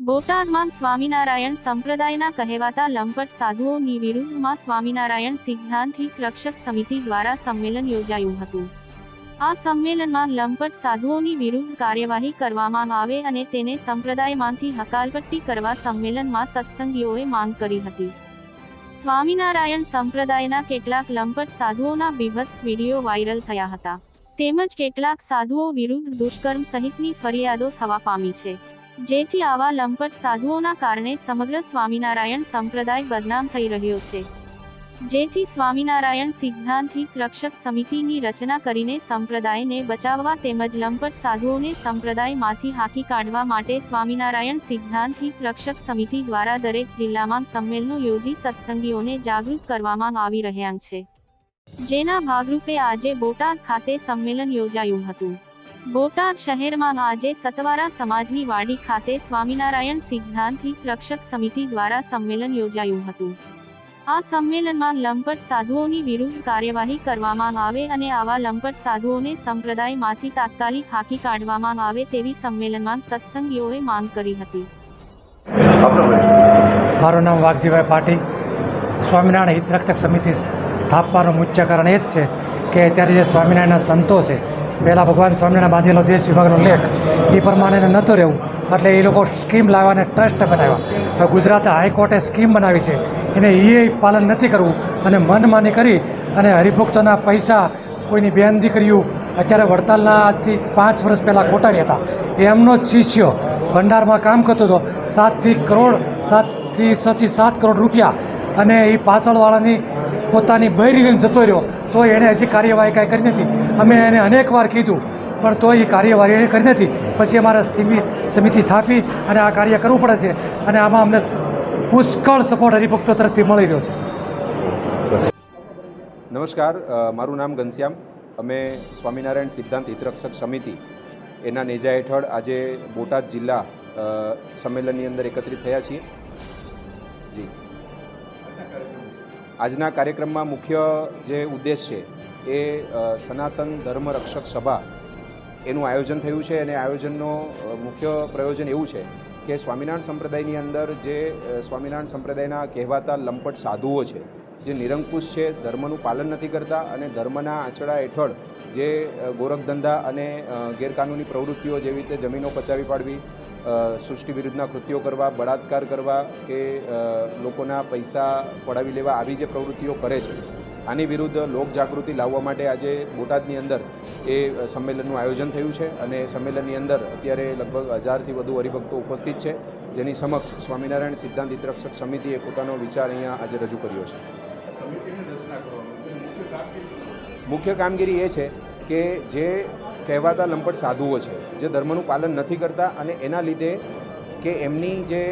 બોટાદમાં સ્વામિનારાયણ સંપ્રદાયના કહેવાતા લંપટ સાધુઓની વિરુદ્ધમાં સ્વામિનારાયણ સિદ્ધાંતિક રક્ષક સમિતિ દ્વારા સંમેલન યોજાયું હતું. આ સંમેલનમાં લંપટ સાધુઓની વિરુદ્ધ કાર્યવાહી કરવામાં આવે અને તેને સંપ્રદાયમાંથી હકાલપટ્ટી કરવા સંમેલનમાં સત્સંગીઓએ માંગ કરી હતી. સ્વામિનારાયણ સંપ્રદાયના કેટલાક લંપટ સાધુઓના બીભત્સ વીડિયો વાયરલ થયા હતા. તેમજ કેટલાક સાધુઓ વિરુદ્ધ દુષ્કર્મ સહિતની ફરિયાદો થવા પામી છે. જેથી આવા લંપટ સાધુઓના કારણે સમગ્ર સ્વામિનારાયણ સંપ્રદાય બદનામ થઈ રહ્યો છે. જેથી સ્વામિનારાયણ સિદ્ધાંતિક રક્ષક સમિતિની રચના કરીને સંપ્રદાયને બચાવવા તેમજ લંપટ સાધુઓને સંપ્રદાયમાંથી હાકી કાઢવા માટે સ્વામિનારાયણ સિદ્ધાંતિક રક્ષક સમિતિ દ્વારા દરેક જિલ્લામાં સંમેલનો યોજી સત્સંગીઓને જાગૃત કરવામાં આવી રહ્યા છે. જેના ભાગરૂપે આજે બોટાદ ખાતે સંમેલન યોજાયું હતું. બોટાદ શહેરમાં આજે સતવારા સમાજની વાડી ખાતે સ્વામિનારાયણ સિદ્ધાંતિક રક્ષક સમિતિ દ્વારા સંમેલન યોજાયું હતું. આ સંમેલનમાં લંપટ સાધુઓની વિરુદ્ધ કાર્યવાહી કરવામાં આવે અને આવા લંપટ સાધુઓને સંપ્રદાયમાંથી તાત્કાલિક હાકી કાઢવામાં આવે તેવી સંમેલનમાં સત્સંગીઓએ માંગ કરી હતી. મારું નામ વાઘજીભાઈ પાટી સ્વામિનારાયણ હિતરક્ષક સમિતિ સ્થાપવાનું મુખ્ય કારણ એ જ છે કે અત્યારે જે સ્વામિનારાયણના સંતો છે પહેલાં ભગવાન સ્વામિનારાયણ બાંધેલો દેશ વિભાગનો લેખ. એ પ્રમાણે નહોતું રહેવું. એટલે એ લોકો સ્કીમ લાવવાને ટ્રસ્ટ બનાવ્યા. હવે ગુજરાત હાઈકોર્ટે સ્કીમ બનાવી છે. એને એ પાલન નથી કરવું. અને મનમાની કરી અને હરિભક્તોના પૈસા કોઈની બેન દીકરીઓ અત્યારે વડતાલના આજથી પાંચ વર્ષ પહેલાં કોટારી હતા. એમનો શિષ્ય ભંડારમાં કામ કરતો હતો. સાતથી કરોડ, સાતથી છથી સાત કરોડ રૂપિયા. અને એ પાછળવાળાની પોતાની બૈરી લઈને જતો રહ્યો, તો એણે હજી કાર્યવાહી કાંઈ કરી નથી. અમે એને અનેકવાર કીધું, પણ તો એ કાર્યવાહી એણે કરી નથી. પછી અમારે સમિતિ સ્થાપી અને આ કાર્ય કરવું પડે છે અને આમાં અમને પુષ્કળ સપોર્ટ હરિભક્તો તરફથી મળી રહ્યો છે. નમસ્કાર મારું નામ ઘનશ્યામ. અમે સ્વામિનારાયણ સિદ્ધાંત હિતરક્ષક સમિતિ, એના નેજા હેઠળ આજે બોટાદ જિલ્લા સંમેલનની અંદર એકત્રિત થયા છીએ. જી. આજના કાર્યક્રમમાં મુખ્ય જે ઉદ્દેશ છે એ સનાતન ધર્મ રક્ષક સભા એનું આયોજન થયું છે અને આયોજનનો મુખ્ય પ્રયોજન એવું છે કે સ્વામિનારાયણ સંપ્રદાયની અંદર જે સ્વામિનારાયણ સંપ્રદાયના કહેવાતા લંપટ સાધુઓ છે, જે નિરંકુશ છે, ધર્મનું પાલન નથી કરતા અને ધર્મના આંચડા હેઠળ જે ગોરખધંધા અને ગેરકાનૂની પ્રવૃત્તિઓ જેવી રીતે જમીનો પચાવી પાડવી સૃષ્ટિ વિરુદ્ધના કૃત્યો કરવા, બળાત્કાર કરવા કે લોકોના પૈસા પડાવી લેવા આવી જે પ્રવૃત્તિઓ કરે છે, આની વિરુદ્ધ લોકજાગૃતિ લાવવા માટે આજે બોટાદની અંદર એ સંમેલનનું આયોજન થયું છે અને સંમેલનની અંદર અત્યારે લગભગ હજારથી વધુ હરિભક્તો ઉપસ્થિત છે, જેની સમક્ષ સ્વામિનારાયણ સિદ્ધાંત હિતરક્ષક સમિતિએ પોતાનો વિચાર અહીંયા આજે રજૂ કર્યો છે. મુખ્ય કામગીરી એ છે કે જે કહેવાતા લંપટ સાધુઓ છે, જે ધર્મનું પાલન નથી કરતા અને એના લીધે કે એમની જે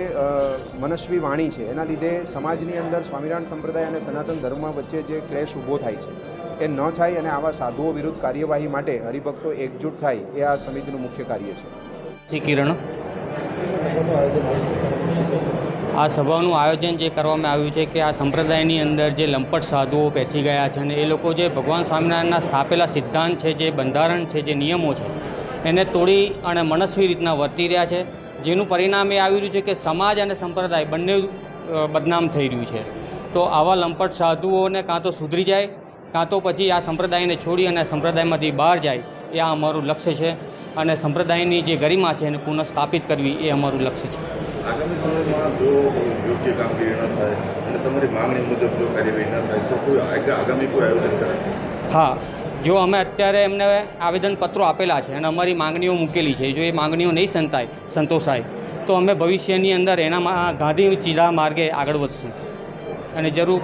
મનસ્વી વાણી છે, એના લીધે સમાજની અંદર સ્વામિનારાયણ સંપ્રદાય અને સનાતન ધર્મ વચ્ચે જે ક્લેશ ઊભો થાય છે, એ ન થાય અને આવા સાધુઓ વિરુદ્ધ કાર્યવાહી માટે હરિભક્તો એકજૂટ થાય, એ આ સમિતિનું મુખ્ય કાર્ય છે. કિરણ. આ સભાનું આયોજન જે કરવામાં આવ્યું છે કે આ સંપ્રદાયની અંદર જે લંપટ સાધુઓ બેસી ગયા છે અને એ લોકો જે ભગવાન સ્વામિનારાયણના સ્થાપેલા સિદ્ધાંત છે, જે બંધારણ છે, જે નિયમો છે, એને તોડી અને મનસ્વી રીતના વર્તી રહ્યા છે. જેનું પરિણામ એ આવી રહ્યું છે કે સમાજ અને સંપ્રદાય બંને બદનામ થઈ રહ્યું છે. તો આવા લંપટ સાધુઓને કાં તો સુધરી જાય, કાં તો પછી આ સંપ્રદાયને છોડી અને સંપ્રદાયમાંથી બહાર જાય. એ આ અમારું લક્ષ્ય છે અને સંપ્રદાયની જે ગરિમા છે એને પુનઃ સ્થાપિત કરવી એ અમારું લક્ષ્ય છે. આગામી સમયમાં જો યોગ્ય કામગીરી ન થાય અને તમારી માંગણી મુજબ જો કાર્યવાહી ન થાય તો કોઈ આગામી કોઈ આયોજન કરે? હા જો અમે અત્યારે એમને આવેદનપત્રો આપેલા છે અને અમારી માંગણીઓ મૂકેલી છે જો એ માંગણીઓ નહીં સંતાય સંતોષાય તો અમે ભવિષ્યની અંદર એનામાં ગાંધી ચીધા માર્ગે આગળ વધશું. અને જરૂર